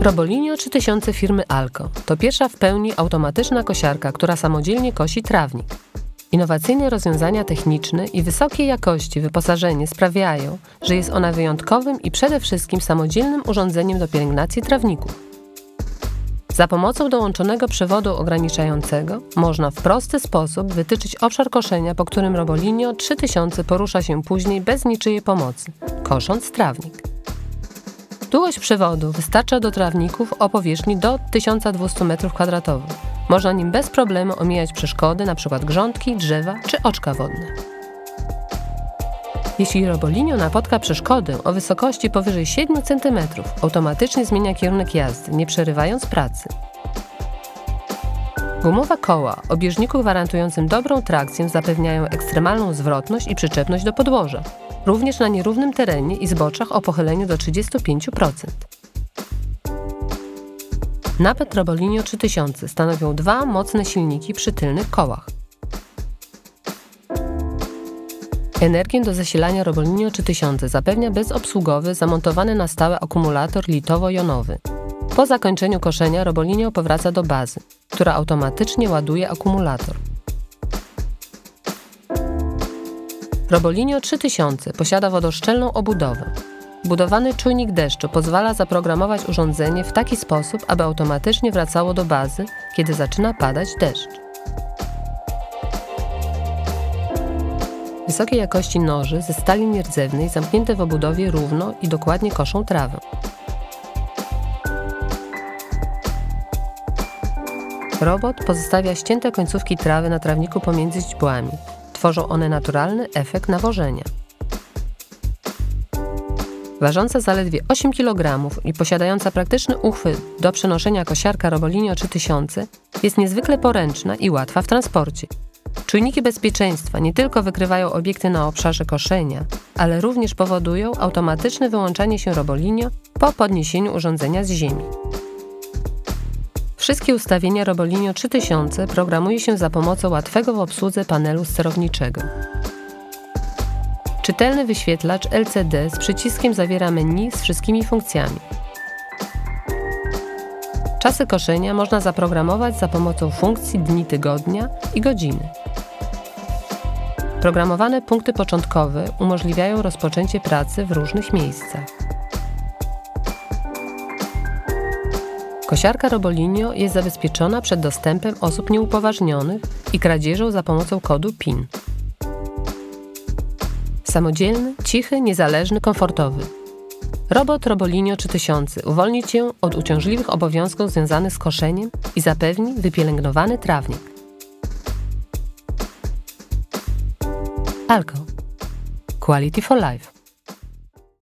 Robolinio 3000 firmy Alco to pierwsza w pełni automatyczna kosiarka, która samodzielnie kosi trawnik. Innowacyjne rozwiązania techniczne i wysokiej jakości wyposażenie sprawiają, że jest ona wyjątkowym i przede wszystkim samodzielnym urządzeniem do pielęgnacji trawników. Za pomocą dołączonego przewodu ograniczającego można w prosty sposób wytyczyć obszar koszenia, po którym Robolinio 3000 porusza się później bez niczyjej pomocy, kosząc trawnik. Długość przewodu wystarcza do trawników o powierzchni do 1200 m2. Można nim bez problemu omijać przeszkody, np. grządki, drzewa czy oczka wodne. Jeśli robolinio napotka przeszkodę o wysokości powyżej 7 cm, automatycznie zmienia kierunek jazdy, nie przerywając pracy. Gumowe koła o bieżniku gwarantującym dobrą trakcję zapewniają ekstremalną zwrotność i przyczepność do podłoża, również na nierównym terenie i zboczach o pochyleniu do 35%. Napęd Robolinio 3000 stanowią dwa mocne silniki przy tylnych kołach. Energię do zasilania Robolinio 3000 zapewnia bezobsługowy, zamontowany na stałe akumulator litowo-jonowy. Po zakończeniu koszenia Robolinio powraca do bazy, która automatycznie ładuje akumulator. Robolinio 3000 posiada wodoszczelną obudowę. Budowany czujnik deszczu pozwala zaprogramować urządzenie w taki sposób, aby automatycznie wracało do bazy, kiedy zaczyna padać deszcz. Wysokiej jakości noży ze stali nierdzewnej zamknięte w obudowie równo i dokładnie koszą trawę. Robot pozostawia ścięte końcówki trawy na trawniku pomiędzy źdźbłami. Tworzą one naturalny efekt nawożenia. Ważąca zaledwie 8 kg i posiadająca praktyczny uchwyt do przenoszenia kosiarka Robolinio 3000 jest niezwykle poręczna i łatwa w transporcie. Czujniki bezpieczeństwa nie tylko wykrywają obiekty na obszarze koszenia, ale również powodują automatyczne wyłączanie się Robolinio po podniesieniu urządzenia z ziemi. Wszystkie ustawienia Robolinio 3000 programuje się za pomocą łatwego w obsłudze panelu sterowniczego. Czytelny wyświetlacz LCD z przyciskiem zawiera menu z wszystkimi funkcjami. Czasy koszenia można zaprogramować za pomocą funkcji dni tygodnia i godziny. Programowane punkty początkowe umożliwiają rozpoczęcie pracy w różnych miejscach. Kosiarka Robolinio jest zabezpieczona przed dostępem osób nieupoważnionych i kradzieżą za pomocą kodu PIN. Samodzielny, cichy, niezależny, komfortowy. Robot Robolinio 3000 uwolni Cię od uciążliwych obowiązków związanych z koszeniem i zapewni wypielęgnowany trawnik. Alco. Quality for Life.